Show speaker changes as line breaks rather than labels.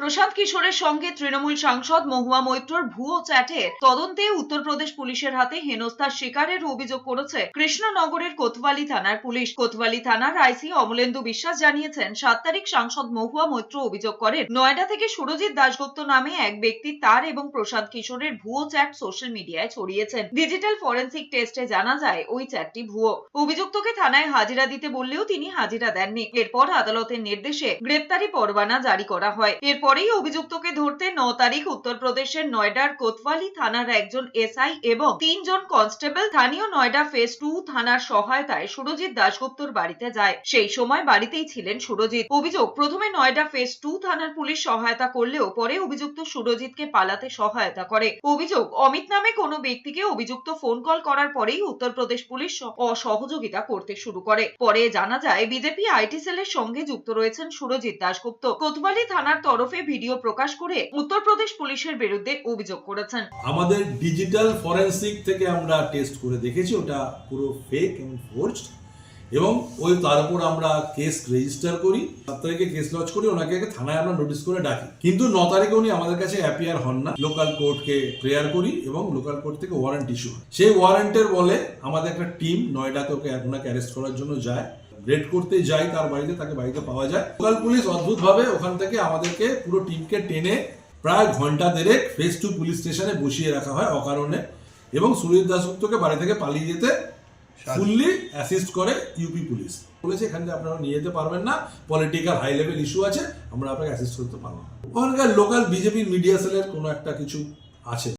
প্রশান্ত কিশোরের সঙ্গে তৃণমূল সাংসদ মহুয়া মৈত্রর ভুয়ো চ্যাটের তদন্তে উত্তরপ্রদেশ পুলিশের হাতে হেনস্থার শিকারের অভিযোগ করেছে কৃষ্ণনগরের কোতওয়ালি থানার পুলিশ। কোতওয়ালি থানার আইসি অমলেন্দু বিশ্বাস জানিয়েছেন, সাত তারিখ সাংসদ মহুয়া মৈত্র অভিযোগ করেন, নয়ডা থেকে সুরজিৎ দাশগুপ্ত নামে এক ব্যক্তি তার এবং প্রশান্ত কিশোরের ভুয়ো চ্যাট সোশ্যাল মিডিয়ায় ছড়িয়েছেন। ডিজিটাল ফরেন্সিক টেস্টে জানা যায়, ওই চ্যাটটি ভুয়ো। অভিযুক্তকে থানায় হাজিরা দিতে বললেও তিনি হাজিরা দেননি। এরপর আদালতের নির্দেশে গ্রেপ্তারি পরোয়ানা জারি করা হয়। এরপরেই অভিযুক্তকে ধরতে ন তারিখ উত্তরপ্রদেশের নয়ডার কোতওয়ালি থানার একজন এসআই এবং তিনজন কনস্টেবল স্থানীয় নয়ডা ফেজ টু থানার সহায়তায় সুরজিৎ দাশগুপ্তর বাড়িতে যায়। সেই সময় বাড়িতেই ছিলেন সুরজিৎ। অভিযোগ, প্রথমে নয়ডা ফেজ টু থানার পুলিশ সহায়তা করলেও পরে অভিযুক্ত সুরজিৎকে পালাতে সহায়তা করে। অভিযোগ, অমিত নামে কোনো ব্যক্তিকে অভিযুক্ত ফোন কল করার পরেই উত্তরপ্রদেশ পুলিশ অসহযোগিতা করতে শুরু করে। পরে জানা যায়, বিজেপি আইটি সেলের সঙ্গে যুক্ত রয়েছেন সুরজিৎ দাশগুপ্ত। কোতওয়ালি থানার তরফে ভিডিও প্রকাশ করে উত্তরপ্রদেশ পুলিশের বিরুদ্ধে অভিযোগ করেছেন।
আমাদের ডিজিটাল ফরেন্সিক থেকে আমরা টেস্ট করে দেখেছি, ওটা পুরো ফেক এবং ফোর্সড এবং ওই তার উপর আমরা কেস রেজিস্টার করি সাত তারিখে কেস লজ করি, ওনাকে থানায় আমরা নোটিশ করে ডাকি। কিন্তু ন তারিখে উনি আমাদের কাছে অ্যাপিয়ার হন না। লোকাল কোর্টকে প্রেয়ার করি এবং লোকাল কোর্ট থেকে ওয়ারেন্ট ইস্যু হয়। সেই ওয়ারেন্টের বলে আমাদের একটা টিম নয়ডাতে ওকে ওনাকে অ্যারেস্ট করার জন্য যায়। রেড করতে যাই তার বাড়িতে তাকে বাড়িতে পাওয়া যায়। লোকাল পুলিশ অদ্ভুতভাবে ওখান থেকে আমাদেরকে পুরো টিমকে টেনে প্রায় ঘণ্টা দেড়েক ফেস টু পুলিশ স্টেশনে বসিয়ে রাখা হয় অকারণে এবং সুরজিৎ দাসগুপ্তকে বাড়ি থেকে পালিয়ে যেতে ফুললি অ্যাসিস্ট করে ইউপি পুলিশ বলেছে এখান থেকে আপনারা নিয়ে যেতে পারবেন না পলিটিক্যাল হাই লেভেল ইস্যু আছে আমরা আপনাকে অ্যাসিস্ট করতে পারব ওখানকার লোকাল বিজেপির মিডিয়া সেলের কোনো একটা কিছু আছে।